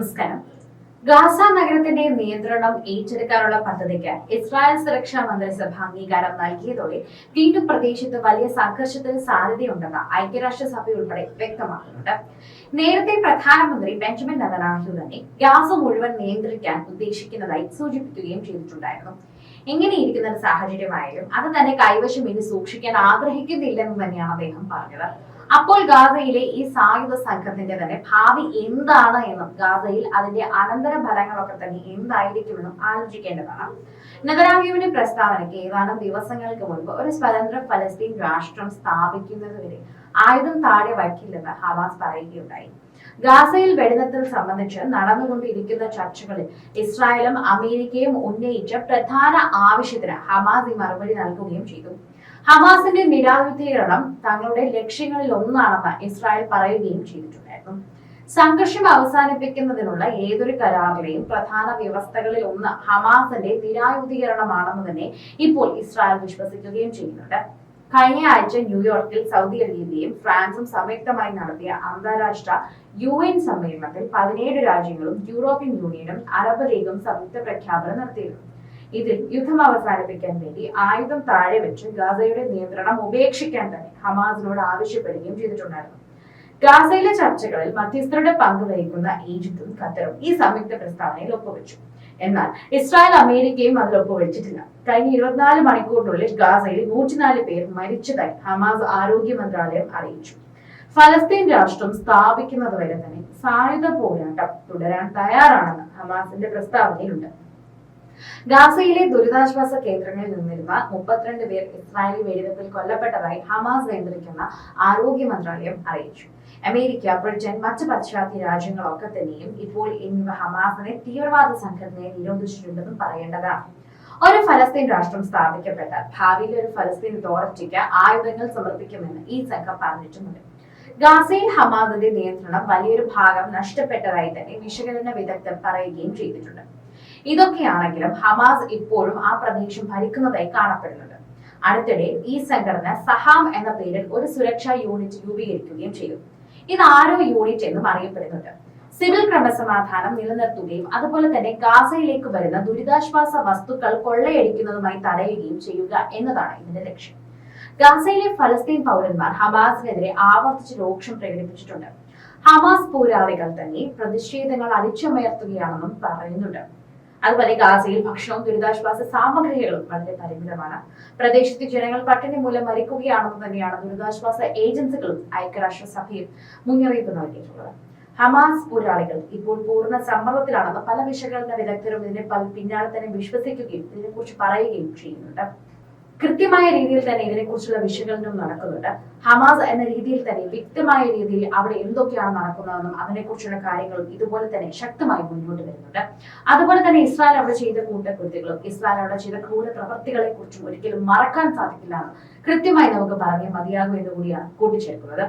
നമസ്കാരം. ഗാസ നഗരത്തിന്റെ നിയന്ത്രണം ഏറ്റെടുക്കാനുള്ള പദ്ധതിക്ക് ഇസ്രായേൽ സുരക്ഷാ മന്ത്രിസഭ അംഗീകാരം നൽകിയതോടെ വീണ്ടും പ്രദേശത്ത് വലിയ സംഘർഷത്തിന് സാധ്യതയുണ്ടെന്ന് ഐക്യരാഷ്ട്രസഭ ഉൾപ്പെടെ വ്യക്തമാക്കുന്നുണ്ട്. നേരത്തെ പ്രധാനമന്ത്രി ബെഞ്ചമിൻ നെതനാഹു തന്നെ ഗാസ മുഴുവൻ നിയന്ത്രിക്കാൻ ഉദ്ദേശിക്കുന്നതായി സൂചിപ്പിക്കുകയും ചെയ്തിട്ടുണ്ടായിരുന്നു. ഇങ്ങനെയിരിക്കുന്ന ഒരു സാഹചര്യമായാലും അത് തന്നെ കൈവശം ഇനി സൂക്ഷിക്കാൻ ആഗ്രഹിക്കുന്നില്ലെന്ന് തന്നെയാണ് അദ്ദേഹം പറഞ്ഞത്. അപ്പോൾ ഗാസയിലെ ഈ സായുധ സംഘത്തിന്റെ തന്നെ ഭാവി എന്താണ് എന്നും ഗാസയിൽ അതിന്റെ അനന്തര ഫലങ്ങളൊക്കെ തന്നെ എന്തായിരിക്കുമെന്നും ആലോചിക്കേണ്ടതാണ്. നെതരാഹ്യുവിന്റെ പ്രസ്താവനയ്ക്ക് ഏതാനും ദിവസങ്ങൾക്ക് മുൻപ് ഒരു സ്വതന്ത്ര ഫലസ്തീൻ രാഷ്ട്രം സ്ഥാപിക്കുന്നതുവരെ ആയുധം താഴെ വയ്ക്കില്ലെന്ന് ഹമാസ് പറയുകയുണ്ടായി. ഗാസയിൽ വെടിനിർത്തൽ സംബന്ധിച്ച് നടന്നുകൊണ്ടിരിക്കുന്ന ചർച്ചകളിൽ ഇസ്രായേലും അമേരിക്കയും ഉന്നയിച്ച പ്രധാന ആവശ്യത്തിന് ഹമാസ് ഈ മറുപടി നൽകുകയും ചെയ്തു. ഹമാസിന്റെ നിരായുധീകരണം തങ്ങളുടെ ലക്ഷ്യങ്ങളിൽ ഒന്നാണെന്ന് ഇസ്രായേൽ പറയുകയും ചെയ്തിട്ടുണ്ടായിരുന്നു. സംഘർഷം അവസാനിപ്പിക്കുന്നതിനുള്ള ഏതൊരു കരാറിലെയും പ്രധാന വ്യവസ്ഥകളിൽ ഒന്ന് ഹമാസിന്റെ നിരായുധീകരണമാണെന്ന് തന്നെ ഇപ്പോൾ ഇസ്രായേൽ വിശ്വസിക്കുകയും ചെയ്യുന്നുണ്ട്. കഴിഞ്ഞ ആഴ്ച ന്യൂയോർക്കിൽ സൗദി അറേബ്യയും ഫ്രാൻസും സംയുക്തമായി നടത്തിയ അന്താരാഷ്ട്ര യു എൻ സമ്മേളനത്തിൽ പതിനേഴ് രാജ്യങ്ങളും യൂറോപ്യൻ യൂണിയനും അറബ് ലീഗും സംയുക്ത പ്രഖ്യാപനം നടത്തിയിരുന്നു. ഇതിൽ യുദ്ധം അവസാനിപ്പിക്കാൻ വേണ്ടി ആയുധം താഴെ വെച്ച് ഗാസയുടെ നിയന്ത്രണം ഉപേക്ഷിക്കാൻ തന്നെ ഹമാസിനോട് ആവശ്യപ്പെടുകയും ചെയ്തിട്ടുണ്ടായിരുന്നു. ഗാസയിലെ ചർച്ചകളിൽ മധ്യസ്ഥരുടെ പങ്ക് വഹിക്കുന്ന ഈജിപ്തും ഖത്തറും ഈ സംയുക്ത പ്രസ്താവനയിൽ ഒപ്പുവെച്ചു. എന്നാൽ ഇസ്രായേൽ അമേരിക്കയും അതിൽ ഒപ്പുവെച്ചിട്ടില്ല. കഴിഞ്ഞ ഇരുപത്തിനാല് മണിക്കൂറിനുള്ളിൽ ഗാസയിൽ നൂറ്റിനാല് പേർ മരിച്ചതായി ഹമാസ് ആരോഗ്യ മന്ത്രാലയം അറിയിച്ചു. ഫലസ്തീൻ രാഷ്ട്രം സ്ഥാപിക്കുന്നതുവരെ തന്നെ സായുധ പോരാട്ടം തുടരാൻ തയ്യാറാണെന്ന് ഹമാസിന്റെ പ്രസ്താവനയിലുണ്ട്. ഗാസയിലെ ദുരിതാശ്വാസ കേന്ദ്രങ്ങളിൽ നിന്നിരുന്ന മുപ്പത്തിരണ്ട് പേർ ഇസ്രായേലി വെടിവെപ്പിൽ കൊല്ലപ്പെട്ടതായി ഹമാസ് നിയന്ത്രിക്കുന്ന ആരോഗ്യ മന്ത്രാലയം അറിയിച്ചു. അമേരിക്ക ബ്രിട്ടൻ മറ്റ് പാശ്ചാത്യ രാജ്യങ്ങളൊക്കെ തന്നെയും ഇപ്പോൾ എന്നിവ ഹമാസിനെ തീവ്രവാദ സംഘടനയെ നിരോധിച്ചിട്ടുണ്ടെന്നും പറയേണ്ടതാണ്. ഒരു ഫലസ്തീൻ രാഷ്ട്രം സ്ഥാപിക്കപ്പെട്ടാൽ ഭാവിയിൽ ഒരു ഫലസ്തീൻ അതോറിറ്റിക്ക് ആയുധങ്ങൾ സമർപ്പിക്കുമെന്ന് ഈ സംഘം പറഞ്ഞിട്ടുമുണ്ട്. ഗാസയിൽ ഹമാസിന്റെ നിയന്ത്രണം വലിയൊരു ഭാഗം നഷ്ടപ്പെട്ടതായി തന്നെ വിശകലന വിദഗ്ധർ പറയുകയും ചെയ്തിട്ടുണ്ട്. ഇതൊക്കെയാണെങ്കിലും ഹമാസ് ഇപ്പോഴും ആ പ്രദേശം ഭരിക്കുന്നതായി കാണപ്പെടുന്നുണ്ട്. അടുത്തിടെ ഈ സംഘടന സഹാം എന്ന പേരിൽ ഒരു സുരക്ഷാ യൂണിറ്റ് രൂപീകരിക്കുകയും ചെയ്തു. ഇത് ആരോ യൂണിറ്റ് എന്നും അറിയപ്പെടുന്നുണ്ട്. സിവിൽ ക്രമസമാധാനം നിലനിർത്തുകയും അതുപോലെ തന്നെ ഗാസയിലേക്ക് വരുന്ന ദുരിതാശ്വാസ വസ്തുക്കൾ കൊള്ളയടിക്കുന്നതുമായി തടയുകയും ചെയ്യുക എന്നതാണ് ഇതിന്റെ ലക്ഷ്യം. ഗാസയിലെ ഫലസ്തീൻ പൗരന്മാർ ഹമാസിനെതിരെ ആവർത്തിച്ച് രോക്ഷം പ്രകടിപ്പിച്ചിട്ടുണ്ട്. ഹമാസ് പോരാളികൾ തന്നെ പ്രതിഷേധങ്ങൾ അടിച്ചമർത്തുകയാണെന്നും പറയുന്നുണ്ട്. അതുപോലെ ഗാസയിൽ ഭക്ഷണവും ദുരിതാശ്വാസ സാമഗ്രികളും വളരെ പരിമിതമാണ്. പ്രദേശത്തെ ജനങ്ങൾ പട്ടിണി മൂലം മരിക്കുകയാണെന്ന് തന്നെയാണ് ദുരിതാശ്വാസ ഏജൻസികളും ഐക്യരാഷ്ട്രസഭയും മുന്നറിയിപ്പ് നൽകിയിട്ടുള്ളത്. ഹമാസ് പോരാളികൾ ഇപ്പോൾ പൂർണ സമ്മർദ്ദത്തിലാണെന്ന് പല വിശകലന വിദഗ്ധരും ഇതിനെ പിന്നാലെ തന്നെ വിശ്വസിക്കുകയും ഇതിനെക്കുറിച്ച് പറയുകയും ചെയ്യുന്നുണ്ട്. കൃത്യമായ രീതിയിൽ തന്നെ ഇതിനെക്കുറിച്ചുള്ള വിശകലനം നടക്കുന്നുണ്ട്. ഹമാസ് എന്ന രീതിയിൽ തന്നെ വ്യക്തമായ രീതിയിൽ അവിടെ എന്തൊക്കെയാണ് നടക്കുന്നതെന്നും അതിനെക്കുറിച്ചുള്ള കാര്യങ്ങളും ഇതുപോലെ തന്നെ ശക്തമായി മുന്നോട്ട് വരുന്നുണ്ട്. അതുപോലെ തന്നെ ഇസ്രായേൽ അവിടെ ചെയ്ത കൂട്ടകൃത്യങ്ങളും ഇസ്രായേൽ അവിടെ ചെയ്ത ക്രൂര പ്രവൃത്തികളെ കുറിച്ചും ഒരിക്കലും മറക്കാൻ സാധിക്കില്ല എന്ന് കൃത്യമായി നമുക്ക് പറഞ്ഞേ മതിയാകൂ എന്ന് കൂടിയാണ് കൂട്ടിച്ചേർക്കുന്നത്.